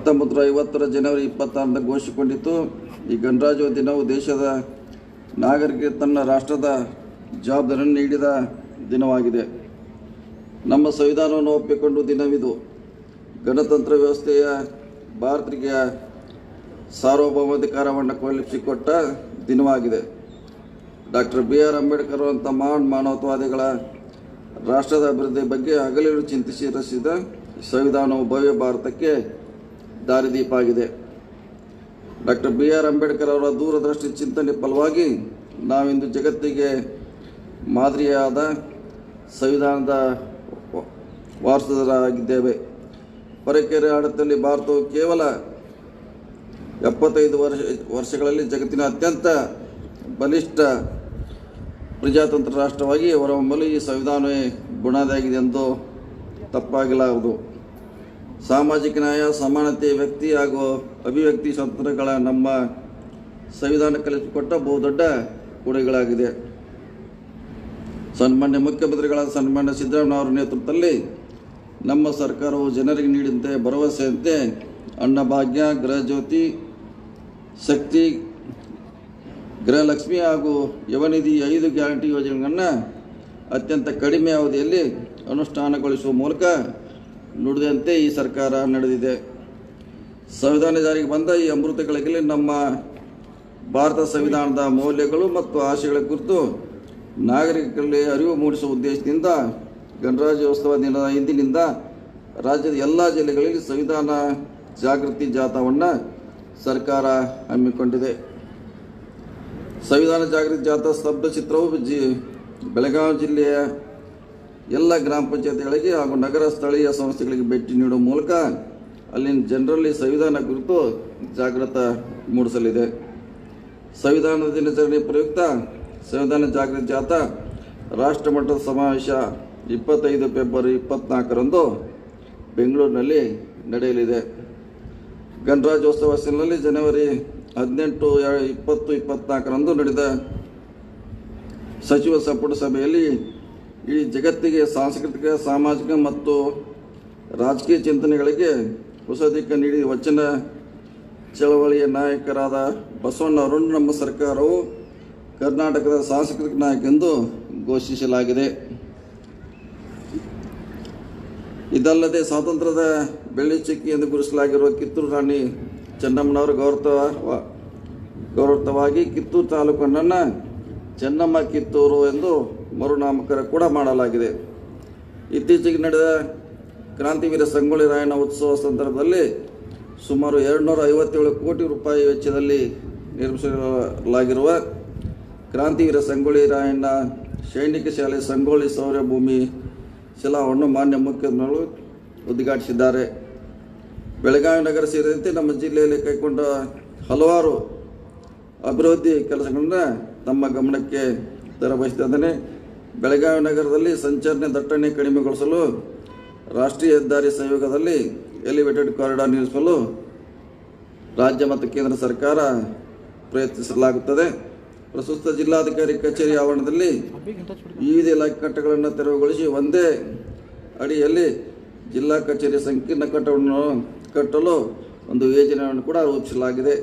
ಹತ್ತೊಂಬತ್ತು ನೂರ ಐವತ್ತರ ಜನವರಿ ಇಪ್ಪತ್ತಾರರಿಂದ ಘೋಷಿಸಿಕೊಂಡಿತ್ತು, ಈ ಗಣರಾಜ್ಯ ದಿನವು ದೇಶದ ನಾಗರಿಕರಿಗೆ ತನ್ನ ರಾಷ್ಟ್ರದ ಜವಾಬ್ದಾರಿಯನ್ನು ನೀಡಿದ ದಿನವಾಗಿದೆ. ನಮ್ಮ ಸಂವಿಧಾನವನ್ನು ಒಪ್ಪಿಕೊಂಡು ದಿನವಿದು ಗಣತಂತ್ರ ವ್ಯವಸ್ಥೆಯ ಭಾರತಕ್ಕೆ ಸಾರ್ವಭೌಮಾಧಿಕಾರವನ್ನು ಕೊಲ್ಲಿಸಿಕೊಟ್ಟ ದಿನವಾಗಿದೆ. ಡಾಕ್ಟರ್ ಬಿ ಆರ್ ಅಂಬೇಡ್ಕರ್ ಅಂತ ಮಹಾನ್ ಮಾನವತಾವಾದಿಗಳ ರಾಷ್ಟ್ರದ ಅಭಿವೃದ್ಧಿ ಬಗ್ಗೆ ಹಗಲಿರು ಚಿಂತಿಸಿ ರಚಿಸಿದ ಸಂವಿಧಾನವು ಭವ್ಯ ಭಾರತಕ್ಕೆ ದಾರಿದೀಪ ಆಗಿದೆ ಡಾಕ್ಟರ್ ಬಿ ಆರ್ ಅಂಬೇಡ್ಕರ್ ಅವರ ದೂರದೃಷ್ಟಿ ಚಿಂತನೆ ಫಲವಾಗಿ ನಾವಿಂದು ಜಗತ್ತಿಗೆ ಮಾದರಿಯಾದ ಸಂವಿಧಾನದ ವಾರಸದರಾಗಿದ್ದೇವೆ ಪರಕೆರೆ ಆಡತಲ್ಲಿ ಭಾರತವು ಕೇವಲ ಎಪ್ಪತ್ತೈದು ವರ್ಷ, ವರ್ಷಗಳಲ್ಲಿ ಜಗತ್ತಿನ ಅತ್ಯಂತ ಬಲಿಷ್ಠ ಪ್ರಜಾತಂತ್ರ ರಾಷ್ಟ್ರವಾಗಿ ಹೊರಹೊಮ್ಮಲು ಈ ಸಂವಿಧಾನವೇ ಬುನಾದಿಯಾಗಿದೆ ಎಂದು ತಪ್ಪಾಗಲಾರದು. ಸಾಮಾಜಿಕ ನ್ಯಾಯ, ಸಮಾನತೆ, ವ್ಯಕ್ತಿ ಹಾಗೂ ಅಭಿವ್ಯಕ್ತಿ ಸ್ವಾತಂತ್ರ್ಯಗಳ ನಮ್ಮ ಸಂವಿಧಾನ ಕಲಿಸಿಕೊಟ್ಟ ಬಹುದೊಡ್ಡ ಕೊಡುಗೆಗಳಾಗಿದೆ. ಸನ್ಮಾನ್ಯ ಮುಖ್ಯಮಂತ್ರಿಗಳ ಸನ್ಮಾನ್ಯ ಸಿದ್ದರಾಮಯ್ಯ ಅವರ ನೇತೃತ್ವದಲ್ಲಿ ನಮ್ಮ ಸರ್ಕಾರವು ಜನರಿಗೆ ನೀಡಿದಂತೆ ಭರವಸೆಯಂತೆ ಅನ್ನಭಾಗ್ಯ ಗೃಹಜ್ಯೋತಿ ಶಕ್ತಿ, ಗೃಹಲಕ್ಷ್ಮಿ ಹಾಗೂ ಯುವನಿಧಿ ಐದು ಗ್ಯಾರಂಟಿ ಯೋಜನೆಗಳನ್ನು ಅತ್ಯಂತ ಕಡಿಮೆ ಅವಧಿಯಲ್ಲಿ ಅನುಷ್ಠಾನಗೊಳಿಸುವ ಮೂಲಕ ನುಡಿದಂತೆ ಈ ಸರ್ಕಾರ ನಡೆದಿದೆ. ಸಂವಿಧಾನ ಜಾರಿಗೆ ಬಂದ ಈ ಅಮೃತಗಳಿಗೆ ನಮ್ಮ ಭಾರತ ಸಂವಿಧಾನದ ಮೌಲ್ಯಗಳು ಮತ್ತು ಆಶಯಗಳ ಕುರಿತು ನಾಗರಿಕರಲ್ಲಿ ಅರಿವು ಮೂಡಿಸುವ ಉದ್ದೇಶದಿಂದ ಗಣರಾಜ್ಯೋತ್ಸವ ದಿನದ ಇಂದಿನಿಂದ ರಾಜ್ಯದ ಎಲ್ಲ ಜಿಲ್ಲೆಗಳಲ್ಲಿ ಸಂವಿಧಾನ ಜಾಗೃತಿ ಜಾಥಾವನ್ನು ಸರ್ಕಾರ ಹಮ್ಮಿಕೊಂಡಿದೆ. ಸಂವಿಧಾನ ಜಾಗೃತಿ ಜಾಥಾ ಸ್ತಬ್ಧ ಚಿತ್ರವು ಜಿ ಬೆಳಗಾವಿ ಜಿಲ್ಲೆಯ ಎಲ್ಲ ಗ್ರಾಮ ಪಂಚಾಯತಿಗಳಿಗೆ ಹಾಗೂ ನಗರ ಸ್ಥಳೀಯ ಸಂಸ್ಥೆಗಳಿಗೆ ಭೇಟಿ ನೀಡುವ ಮೂಲಕ ಅಲ್ಲಿನ ಜನರಲ್ಲಿ ಸಂವಿಧಾನ ಕುರಿತು ಜಾಗೃತ ಮೂಡಿಸಲಿದೆ. ಸಂವಿಧಾನ ದಿನಾಚರಣೆ ಪ್ರಯುಕ್ತ ಸಂವಿಧಾನ ಜಾಗೃತಿ ಜಾಥಾ ರಾಷ್ಟ್ರಮಟ್ಟದ ಸಮಾವೇಶ ಇಪ್ಪತ್ತೈದು ಫೆಬ್ರವರಿ ಇಪ್ಪತ್ನಾಲ್ಕರಂದು ಬೆಂಗಳೂರಿನಲ್ಲಿ ನಡೆಯಲಿದೆ. ಗಣರಾಜ್ಯೋತ್ಸವ ಹೆಸರಿನಲ್ಲಿ ಜನವರಿ ಹದಿನೆಂಟು, ಇಪ್ಪತ್ತು, ಇಪ್ಪತ್ನಾಲ್ಕರಂದು ನಡೆದ ಸಚಿವ ಸಂಪುಟ ಸಭೆಯಲ್ಲಿ ಇಡೀ ಜಗತ್ತಿಗೆ ಸಾಂಸ್ಕೃತಿಕ, ಸಾಮಾಜಿಕ ಮತ್ತು ರಾಜಕೀಯ ಚಿಂತನೆಗಳಿಗೆ ಹೊಸ ದಿಕ್ಕ ನೀಡಿ ವಚನ ಚಳವಳಿಯ ನಾಯಕರಾದ ಬಸವಣ್ಣವರನ್ನು ನಮ್ಮ ಸರ್ಕಾರವು ಕರ್ನಾಟಕದ ಸಾಂಸ್ಕೃತಿಕ ನಾಯಕ ಎಂದು ಘೋಷಿಸಲಾಗಿದೆ. ಇದಲ್ಲದೆ ಸ್ವಾತಂತ್ರ್ಯದ ಬೆಳ್ಳಿ ಚಿಕ್ಕಿ ಎಂದು ಗುರುಸಲಾಗಿರುವ ಕಿತ್ತೂರು ರಾಣಿ ಚೆನ್ನಮ್ಮನವರು ಗೌರವ ಗೌರವವಾಗಿ ಕಿತ್ತೂರು ತಾಲೂಕನ್ನು ಚೆನ್ನಮ್ಮ ಕಿತ್ತೂರು ಎಂದು ಮರುನಾಮಕರಣ ಕೂಡ ಮಾಡಲಾಗಿದೆ. ಇತ್ತೀಚೆಗೆ ನಡೆದ ಕ್ರಾಂತಿವೀರ ಸಂಗೊಳ್ಳಿ ರಾಯಣ್ಣ ಉತ್ಸವ ಸಂದರ್ಭದಲ್ಲಿ ಸುಮಾರು ಎರಡುನೂರ ಐವತ್ತೇಳು ಕೋಟಿ ರೂಪಾಯಿ ವೆಚ್ಚದಲ್ಲಿ ನಿರ್ಮಿಸಲಾಗಿರುವ ಕ್ರಾಂತಿವೀರ ಸಂಗೊಳ್ಳಿ ರಾಯಣ್ಣ ಸೈನಿಕ ಶಾಲೆ ಸಂಗೊಳ್ಳಿ ಸೌರ್ಯ ಭೂಮಿ ಶಿಲಾವನ್ನು ಮಾನ್ಯ ಮುಖ್ಯಮಂತ್ರಿಗಳು ಉದ್ಘಾಟಿಸಿದ್ದಾರೆ. ಬೆಳಗಾವಿ ನಗರ ಸೇರಿದಂತೆ ನಮ್ಮ ಜಿಲ್ಲೆಯಲ್ಲಿ ಕೈಗೊಂಡ ಹಲವಾರು ಅಭಿವೃದ್ಧಿ ಕೆಲಸಗಳನ್ನ ತಮ್ಮ ಗಮನಕ್ಕೆ ತರಬಯಸ್ತಿದ್ದೇನೆ ಬೆಳಗಾವಿ ನಗರದಲ್ಲಿ ಸಂಚರಣೆ ದಟ್ಟಣೆ ಕಡಿಮೆಗೊಳಿಸಲು ರಾಷ್ಟ್ರೀಯ ಹೆದ್ದಾರಿ ಸಂಯೋಗದಲ್ಲಿ ಎಲಿವೇಟೆಡ್ ಕಾರಿಡಾರ್ ನಿರ್ಮಿಸಲು ರಾಜ್ಯ ಮತ್ತು ಕೇಂದ್ರ ಸರ್ಕಾರ ಪ್ರಯತ್ನಿಸಲಾಗುತ್ತದೆ. ಪ್ರಸ್ತುತ ಜಿಲ್ಲಾಧಿಕಾರಿ ಕಚೇರಿ ಆವರಣದಲ್ಲಿ ವಿವಿಧ ಇಲಾಖೆ ಕಟ್ಟಡಗಳನ್ನು ತೆರವುಗೊಳಿಸಿ ಒಂದೇ ಅಡಿಯಲ್ಲಿ ಜಿಲ್ಲಾ ಕಚೇರಿ ಸಂಕೀರ್ಣ ಕಟ್ಟವನ್ನು ಕಟ್ಟಲು ಒಂದು ಯೋಜನೆಯನ್ನು ಕೂಡ ರೂಪಿಸಲಾಗಿದೆ.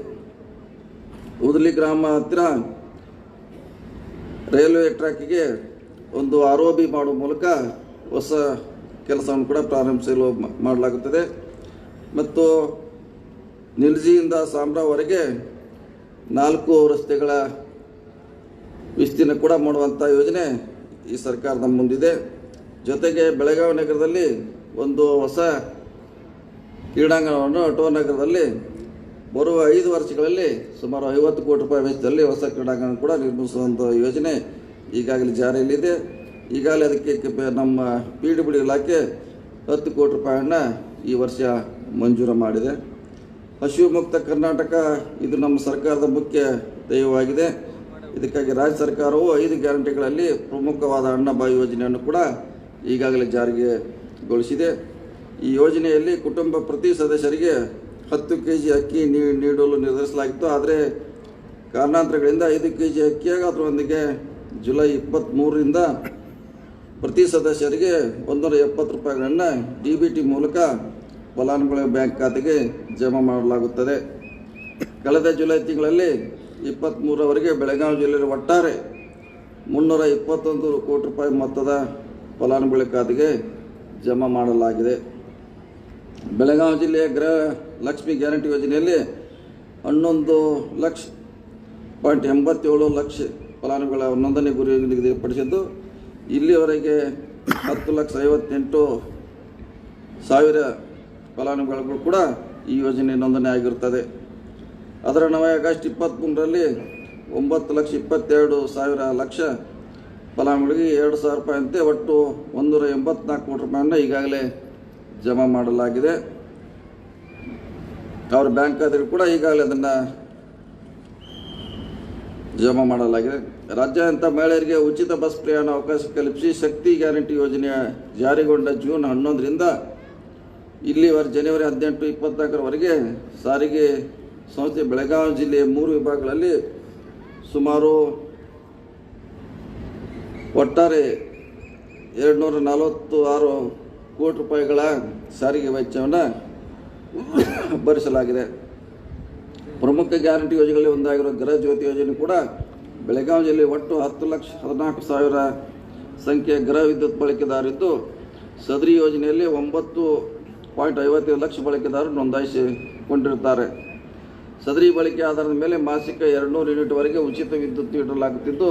ಉದಲಿ ಗ್ರಾಮ ಹತ್ತಿರ ರೈಲ್ವೆ ಟ್ರ್ಯಾಕಿಗೆ ಒಂದು ಆರ್ ಒ ಬಿ ಮಾಡುವ ಮೂಲಕ ಹೊಸ ಕೆಲಸವನ್ನು ಕೂಡ ಪ್ರಾರಂಭಿಸಲು ಮಾಡಲಾಗುತ್ತದೆ. ಮತ್ತು ನಿಲ್ಜಿಯಿಂದ ಸಾಮ್ರಾವರೆಗೆ ನಾಲ್ಕು ರಸ್ತೆಗಳ ವಿಸ್ತೀರ್ಣ ಕೂಡ ಮಾಡುವಂಥ ಯೋಜನೆ ಈ ಸರ್ಕಾರದ ಮುಂದಿದೆ. ಜೊತೆಗೆ ಬೆಳಗಾವಿ ನಗರದಲ್ಲಿ ಒಂದು ಹೊಸ ಕ್ರೀಡಾಂಗಣವನ್ನು ಟೋ ನಗರದಲ್ಲಿ ಬರುವ ಐದು ವರ್ಷಗಳಲ್ಲಿ ಸುಮಾರು ಐವತ್ತು ಕೋಟಿ ರೂಪಾಯಿ ವೆಚ್ಚದಲ್ಲಿ ಹೊಸ ಕ್ರೀಡಾಂಗಣ ಕೂಡ ನಿರ್ಮಿಸುವಂಥ ಯೋಜನೆ ಈಗಾಗಲೇ ಜಾರಿಯಲ್ಲಿದೆ. ಈಗಾಗಲೇ ಅದಕ್ಕೆ ನಮ್ಮ ಪಿ ಡಬ್ಲ್ಯೂ ಇಲಾಖೆ ಹತ್ತು ಕೋಟಿ ರೂಪಾಯಿಯನ್ನು ಈ ವರ್ಷ ಮಂಜೂರು ಮಾಡಿದೆ. ಹಸಿವು ಕರ್ನಾಟಕ ಇದು ನಮ್ಮ ಸರ್ಕಾರದ ಮುಖ್ಯ ಧ್ಯೇಯವಾಗಿದೆ ಇದಕ್ಕಾಗಿ ರಾಜ್ಯ ಸರ್ಕಾರವು ಐದು ಗ್ಯಾರಂಟಿಗಳಲ್ಲಿ ಪ್ರಮುಖವಾದ ಅನ್ನಭಾಗ್ಯ ಯೋಜನೆಯನ್ನು ಕೂಡ ಈಗಾಗಲೇ ಜಾರಿಗೆಗೊಳಿಸಿದೆ ಈ ಯೋಜನೆಯಲ್ಲಿ ಕುಟುಂಬ ಪ್ರತಿ ಸದಸ್ಯರಿಗೆ ಹತ್ತು ಕೆ ಜಿ ಅಕ್ಕಿ ನೀಡಲು ನಿರ್ಧರಿಸಲಾಗಿತ್ತು. ಆದರೆ ಕಾರಣಾಂತರಗಳಿಂದ ಐದು ಕೆ ಜಿ ಅಕ್ಕಿಯಾಗ ಅದರೊಂದಿಗೆ ಜುಲೈ ಇಪ್ಪತ್ತ್ಮೂರರಿಂದ ಪ್ರತಿ ಸದಸ್ಯರಿಗೆ ಒಂದೂರ ಎಪ್ಪತ್ತು ರೂಪಾಯಿಗಳನ್ನು ಡಿ ಬಿ ಟಿ ಮೂಲಕ ಫಲಾನುಭವಿ ಬ್ಯಾಂಕ್ ಖಾತೆಗೆ ಜಮಾ ಮಾಡಲಾಗುತ್ತದೆ. ಕಳೆದ ಜುಲೈ ತಿಂಗಳಲ್ಲಿ ಇಪ್ಪತ್ತ್ಮೂರವರೆಗೆ ಬೆಳಗಾವಿ ಜಿಲ್ಲೆಯಲ್ಲಿ ಒಟ್ಟಾರೆ ಮುನ್ನೂರ ಇಪ್ಪತ್ತೊಂದು ಕೋಟಿ ರೂಪಾಯಿ ಮೊತ್ತದ ಫಲಾನುಭವಿ ಖಾತೆಗೆ ಜಮಾ ಮಾಡಲಾಗಿದೆ. ಬೆಳಗಾವಿ ಜಿಲ್ಲೆಯ ಗೃಹ ಲಕ್ಷ್ಮಿ ಗ್ಯಾರಂಟಿ ಯೋಜನೆಯಲ್ಲಿ ಹನ್ನೊಂದು ಲಕ್ಷ ಪಾಯಿಂಟ್ ಎಂಬತ್ತೇಳು ಲಕ್ಷ ಫಲಾನುಭವಿಗಳ ನೋಂದಣಿ ಗುರಿ ನಿಗದಿಪಡಿಸಿದ್ದು, ಇಲ್ಲಿಯವರೆಗೆ ಹತ್ತು ಲಕ್ಷ ಐವತ್ತೆಂಟು ಸಾವಿರ ಫಲಾನುಭವಿಗಳು ಕೂಡ ಈ ಯೋಜನೆ ನೋಂದಣಿ ಆಗಿರುತ್ತದೆ. ಅದರ ನವ ಆಗಸ್ಟ್ ಇಪ್ಪತ್ತ್ಮೂರರಲ್ಲಿ ಒಂಬತ್ತು ಲಕ್ಷ ಇಪ್ಪತ್ತೆರಡು ಸಾವಿರ ಲಕ್ಷ ಫಲಾನುಭವಿಗಳಿಗೆ ಎರಡು ಸಾವಿರ ರೂಪಾಯಿಯಂತೆ ಒಟ್ಟು ಒಂದೂರ ಎಂಬತ್ನಾಲ್ಕು ಕೋಟಿ ರೂಪಾಯಿಯನ್ನು ಈಗಾಗಲೇ ಜಮಾ ಮಾಡಲಾಗಿದೆ. ಅವರ ಬ್ಯಾಂಕ್ ಆದರೆ ಕೂಡ ಈಗಾಗಲೇ ಅದನ್ನು ಜಮಾ ಮಾಡಲಾಗಿದೆ. ರಾಜ್ಯಾದ್ಯಂತ ಮಹಿಳೆಯರಿಗೆ ಉಚಿತ ಬಸ್ ಪ್ರಯಾಣ ಅವಕಾಶ ಕಲ್ಪಿಸಿ ಶಕ್ತಿ ಗ್ಯಾರಂಟಿ ಯೋಜನೆ ಜಾರಿಗೊಂಡ ಜೂನ್ ಹನ್ನೊಂದರಿಂದ ಇಲ್ಲಿವರೆ ಜನವರಿ ಹದಿನೆಂಟು ಇಪ್ಪತ್ನಾಲ್ಕರವರೆಗೆ ಸಾರಿಗೆ ಸಂಸ್ಥೆ ಬೆಳಗಾವಿ ಜಿಲ್ಲೆಯ ಮೂರು ವಿಭಾಗಗಳಲ್ಲಿ ಸುಮಾರು ಒಟ್ಟಾರೆ ಎರಡು ನೂರ ನಲವತ್ತು ಆರು ಕೋಟಿ ರೂಪಾಯಿಗಳ ಸಾರಿಗೆ ವೆಚ್ಚವನ್ನು ಭರಿಸಲಾಗಿದೆ. ಪ್ರಮುಖ ಗ್ಯಾರಂಟಿ ಯೋಜನೆಗಳಲ್ಲಿ ಒಂದಾಗಿರುವ ಗೃಹ ಜ್ಯೋತಿ ಯೋಜನೆ ಕೂಡ ಬೆಳಗಾವಿ ಜಿಲ್ಲೆ ಒಟ್ಟು ಹತ್ತು ಲಕ್ಷ ಹದಿನಾಲ್ಕು ಸಾವಿರ ಸಂಖ್ಯೆಯ ಗೃಹ ವಿದ್ಯುತ್ ಬಳಕೆದಾರಿದ್ದು ಸದರಿ ಯೋಜನೆಯಲ್ಲಿ ಒಂಬತ್ತು ಪಾಯಿಂಟ್ ಐವತ್ತೈದು ಲಕ್ಷ ಬಳಕೆದಾರರು ನೋಂದಾಯಿಸಿಕೊಂಡಿರುತ್ತಾರೆ. ಸದರಿ ಬಳಕೆ ಆಧಾರದ ಮೇಲೆ ಮಾಸಿಕ ಎರಡುನೂರು ಯೂನಿಟ್ವರೆಗೆ ಉಚಿತ ವಿದ್ಯುತ್ ನೀಡಲಾಗುತ್ತಿದ್ದು,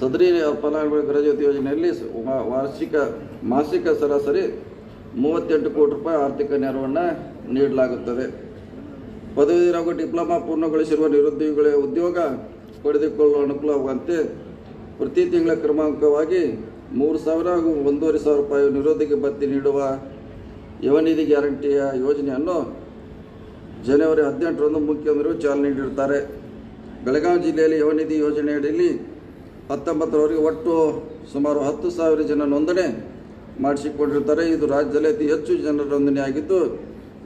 ಸದರಿ ಫಲಾನುಭವಿ ಗೃಹಜ್ಯೋತಿ ಯೋಜನೆಯಲ್ಲಿ ವಾರ್ಷಿಕ ಮಾಸಿಕ ಸರಾಸರಿ ಮೂವತ್ತೆಂಟು ಕೋಟಿ ರೂಪಾಯಿ ಆರ್ಥಿಕ ನೆರವನ್ನು ನೀಡಲಾಗುತ್ತದೆ. ಪದವೀಧರ ಹಾಗೂ ಡಿಪ್ಲೊಮಾ ಪೂರ್ಣಗೊಳಿಸಿರುವ ನಿರುದ್ಯೋಗಿಗಳ ಉದ್ಯೋಗ ಪಡೆದುಕೊಳ್ಳಲು ಅನುಕೂಲವಾಗುವಂತೆ ಪ್ರತಿ ತಿಂಗಳ ಕ್ರಮಾಂಕವಾಗಿ ಮೂರು ಸಾವಿರ ಹಾಗೂ ಒಂದೂವರೆ ಸಾವಿರ ರೂಪಾಯಿ ನಿರುದ್ಯೋಗಿ ಭತ್ತಿ ನೀಡುವ ಯುವನಿಧಿ ಗ್ಯಾರಂಟಿಯ ಯೋಜನೆಯನ್ನು ಜನವರಿ ಹದಿನೆಂಟರಂದು ಮುಖ್ಯಮಂತ್ರಿಗಳು ಚಾಲನೆ ನೀಡಿರುತ್ತಾರೆ. ಬೆಳಗಾವಿ ಜಿಲ್ಲೆಯಲ್ಲಿ ಯುವನಿಧಿ ಯೋಜನೆಯಡಿಯಲ್ಲಿ ಹತ್ತೊಂಬತ್ತರವರೆಗೆ ಒಟ್ಟು ಸುಮಾರು ಹತ್ತು ಸಾವಿರ ಜನ ನೋಂದಣಿ ಮಾಡಿಸಿಕೊಂಡಿರ್ತಾರೆ. ಇದು ರಾಜ್ಯದಲ್ಲಿ ಅತಿ ಹೆಚ್ಚು ಜನರ ನೋಂದಣಿ ಆಗಿದ್ದು,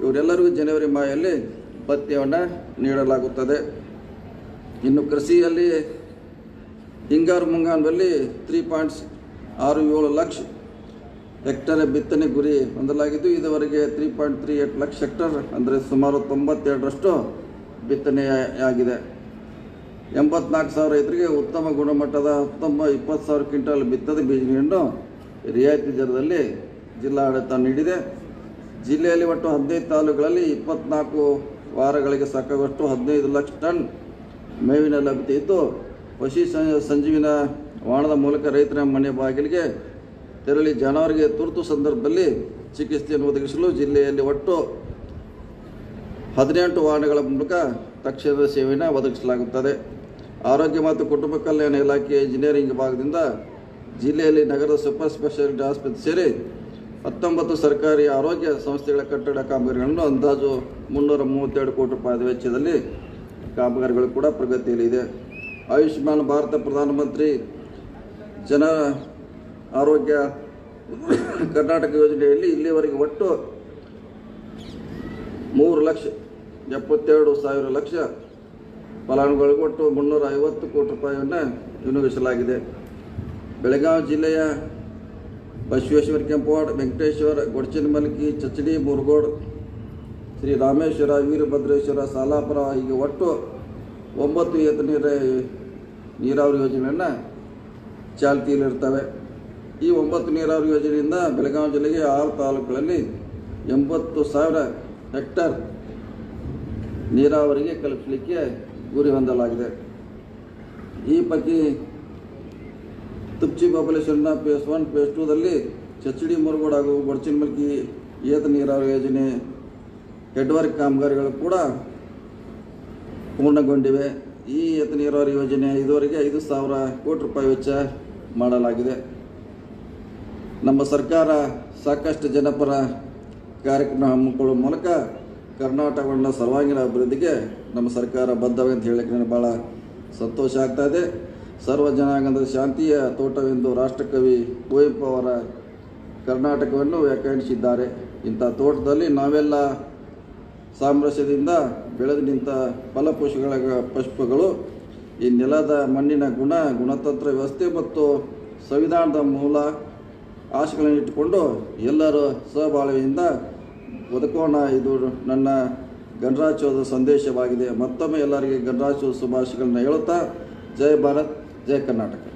ಇವರೆಲ್ಲರಿಗೂ ಜನವರಿ ಮಾಯಲ್ಲಿ ಭತ್ಯವನ್ನು ನೀಡಲಾಗುತ್ತದೆ. ಇನ್ನು ಕೃಷಿಯಲ್ಲಿ ಹಿಂಗಾರು ಮುಂಗಾರಿನಲ್ಲಿ ತ್ರೀ ಪಾಯಿಂಟ್ಸ್ ಆರು ಏಳು ಲಕ್ಷ ಹೆಕ್ಟರ್ ಬಿತ್ತನೆ ಗುರಿ ಹೊಂದಲಾಗಿದ್ದು, ಇದುವರೆಗೆ three point three eight lakh hectare, ಅಂದರೆ ಸುಮಾರು ತೊಂಬತ್ತೆರಡರಷ್ಟು ಬಿತ್ತನೆಯಾಗಿದೆ. ಎಂಬತ್ನಾಲ್ಕು ಸಾವಿರ ರೈತರಿಗೆ ಉತ್ತಮ ಗುಣಮಟ್ಟದ ಹತ್ತೊಂಬ ಇಪ್ಪತ್ತು ಸಾವಿರ ಕ್ವಿಂಟಲ್ ಬಿತ್ತದ ಬೀಜಗಳನ್ನು ರಿಯಾಯಿತಿ ದರದಲ್ಲಿ ಜಿಲ್ಲಾಡಳಿತ ನೀಡಿದೆ. ಜಿಲ್ಲೆಯಲ್ಲಿ ಒಟ್ಟು ಹದಿನೈದು ತಾಲೂಕುಗಳಲ್ಲಿ ಇಪ್ಪತ್ನಾಲ್ಕು ವಾರಗಳಿಗೆ ಸಾಕಾಗುವಷ್ಟು ಹದಿನೈದು ಲಕ್ಷ ಟನ್ ಮೇವಿನ ಲಭ್ಯತೆ ಇದ್ದು, ಪಶು ಸಂಜೀವಿನ ವಾಹನದ ಮೂಲಕ ರೈತರ ಮನೆ ಬಾಗಿಲಿಗೆ ತೆರಳಿ ಜನವರಿಗೆ ತುರ್ತು ಸಂದರ್ಭದಲ್ಲಿ ಚಿಕಿತ್ಸೆಯನ್ನು ಒದಗಿಸಲು ಜಿಲ್ಲೆಯಲ್ಲಿ ಒಟ್ಟು ಹದಿನೆಂಟು ವಾಹನಗಳ ಮೂಲಕ ತಕ್ಷಣದ ಸೇವೆಯನ್ನು ಒದಗಿಸಲಾಗುತ್ತದೆ. ಆರೋಗ್ಯ ಮತ್ತು ಕುಟುಂಬ ಕಲ್ಯಾಣ ಇಲಾಖೆ ಇಂಜಿನಿಯರಿಂಗ್ ವಿಭಾಗದಿಂದ ಜಿಲ್ಲೆಯಲ್ಲಿ ನಗರದ ಸೂಪರ್ ಸ್ಪೆಷಾಲಿಟಿ ಆಸ್ಪತ್ರೆ ಸೇರಿ ಹತ್ತೊಂಬತ್ತು ಸರ್ಕಾರಿ ಆರೋಗ್ಯ ಸಂಸ್ಥೆಗಳ ಕಟ್ಟಡ ಕಾಮಗಾರಿಗಳನ್ನು ಅಂದಾಜು ಮುನ್ನೂರ ಮೂವತ್ತೆರಡು ಕೋಟಿ ರೂಪಾಯಿ ವೆಚ್ಚದಲ್ಲಿ ಕಾಮಗಾರಿಗಳು ಕೂಡ ಪ್ರಗತಿಯಲ್ಲಿದೆ ಆಯುಷ್ಮಾನ್ ಭಾರತ ಪ್ರಧಾನಮಂತ್ರಿ ಜನ ಆರೋಗ್ಯ ಕರ್ನಾಟಕ ಯೋಜನೆಯಲ್ಲಿ ಇಲ್ಲಿವರೆಗೆ ಒಟ್ಟು ಮೂರು ಲಕ್ಷ ಎಪ್ಪತ್ತೆರಡು ಸಾವಿರ ಲಕ್ಷ ಫಲಾನುಭವಿಗಳಿಗೆ ಒಟ್ಟು ಮುನ್ನೂರ ಐವತ್ತು ಕೋಟಿ ರೂಪಾಯಿಯನ್ನು ವಿನಿಯೋಗಿಸಲಾಗಿದೆ. ಬೆಳಗಾವಿ ಜಿಲ್ಲೆಯ ಬಸವೇಶ್ವರ ಕೆಂಪವಾಡ, ವೆಂಕಟೇಶ್ವರ ಗೊಡಚಿನಮಲ್ಕಿ ಚಚಡಿ ಮುರುಗೋಡ್ ಶ್ರೀ ರಾಮೇಶ್ವರ, ವೀರಭದ್ರೇಶ್ವರ, ಸಾಲಾಪುರ, ಹೀಗೆ ಒಟ್ಟು ಒಂಬತ್ತು ಏತ ನೀರ ನೀರಾವರಿ ಯೋಜನೆಯನ್ನು ಚಾಲ್ತಿಯಲ್ಲಿರ್ತವೆ. ಈ ಒಂಬತ್ತು ನೀರಾವರಿ ಯೋಜನೆಯಿಂದ ಬೆಳಗಾವಿ ಜಿಲ್ಲೆಗೆ ಆರು ತಾಲೂಕುಗಳಲ್ಲಿ ಎಂಬತ್ತು ಸಾವಿರ ಹೆಕ್ಟರ್ ನೀರಾವರಿಗೆ ಕಲ್ಪಿಸಲಿಕ್ಕೆ ಗುರಿ ಹೊಂದಲಾಗಿದೆ. ಈ ಪೈಕಿ ತುಪ್ಚಿ ಪಾಪ್ಯುಲೇಷನ್ನ ಫೇಸ್ ಒನ್ ಫೇಸ್ ಟೂದಲ್ಲಿ ಚಚ್ಚಡಿ ಮುರುಗೋಡು ಹಾಗೂ ಗೊಡಚಿನಮಲ್ಕಿ ಏತ ನೀರಾವರಿ ಯೋಜನೆ ಹೆಡ್ವರ್ಕ್ ಕಾಮಗಾರಿಗಳು ಕೂಡ ಪೂರ್ಣಗೊಂಡಿವೆ. ಈ ಏತ ನೀರಾವರಿ ಯೋಜನೆ ಇದುವರೆಗೆ ಐದು ಸಾವಿರ ಕೋಟಿ ರೂಪಾಯಿ ವೆಚ್ಚ ಮಾಡಲಾಗಿದೆ. ನಮ್ಮ ಸರ್ಕಾರ ಸಾಕಷ್ಟು ಜನಪರ ಕಾರ್ಯಕ್ರಮ ಹಮ್ಮಿಕೊಳ್ಳುವ ಮೂಲಕ ಕರ್ನಾಟಕವನ್ನು ಸರ್ವಾಂಗೀಣ ಅಭಿವೃದ್ಧಿಗೆ ನಮ್ಮ ಸರ್ಕಾರ ಬದ್ಧವೆ ಅಂತ ಹೇಳಕ್ಕೆ ನನಗೆ ಭಾಳ ಸಂತೋಷ ಆಗ್ತಾ ಇದೆ. ಸರ್ವ ಜನಾಂಗದ ಶಾಂತಿಯ ತೋಟವೆಂದು ರಾಷ್ಟ್ರಕವಿ ಕುವೆಂಪು ಅವರ ಕರ್ನಾಟಕವನ್ನು ವ್ಯಾಖ್ಯಾನಿಸಿದ್ದಾರೆ. ಇಂಥ ತೋಟದಲ್ಲಿ ನಾವೆಲ್ಲ ಸಾಮರಸ್ಯದಿಂದ ಬೆಳೆದು ನಿಂತ ಫಲಪುಷ್ಪಗಳ ಪುಷ್ಪಗಳು, ಈ ನೆಲದ ಮಣ್ಣಿನ ಗುಣ, ಗುಣತಂತ್ರ ವ್ಯವಸ್ಥೆ ಮತ್ತು ಸಂವಿಧಾನದ ಮೂಲ ಆಶೆಗಳನ್ನು ಇಟ್ಟುಕೊಂಡು ಎಲ್ಲರೂ ಸಹಬಾಳ್ವೆಯಿಂದ ಬದುಕೋಣ. ಇದು ನನ್ನ ಗಣರಾಜ್ಯೋತ್ಸವದ ಸಂದೇಶವಾಗಿದೆ. ಮತ್ತೊಮ್ಮೆ ಎಲ್ಲರಿಗೆ ಗಣರಾಜ್ಯೋತ್ಸವ ಶುಭಾಶಯಗಳನ್ನು ಹೇಳುತ್ತಾ, ಜೈ ಭಾರತ್. ಜೈ ಕರ್ನಾಟಕ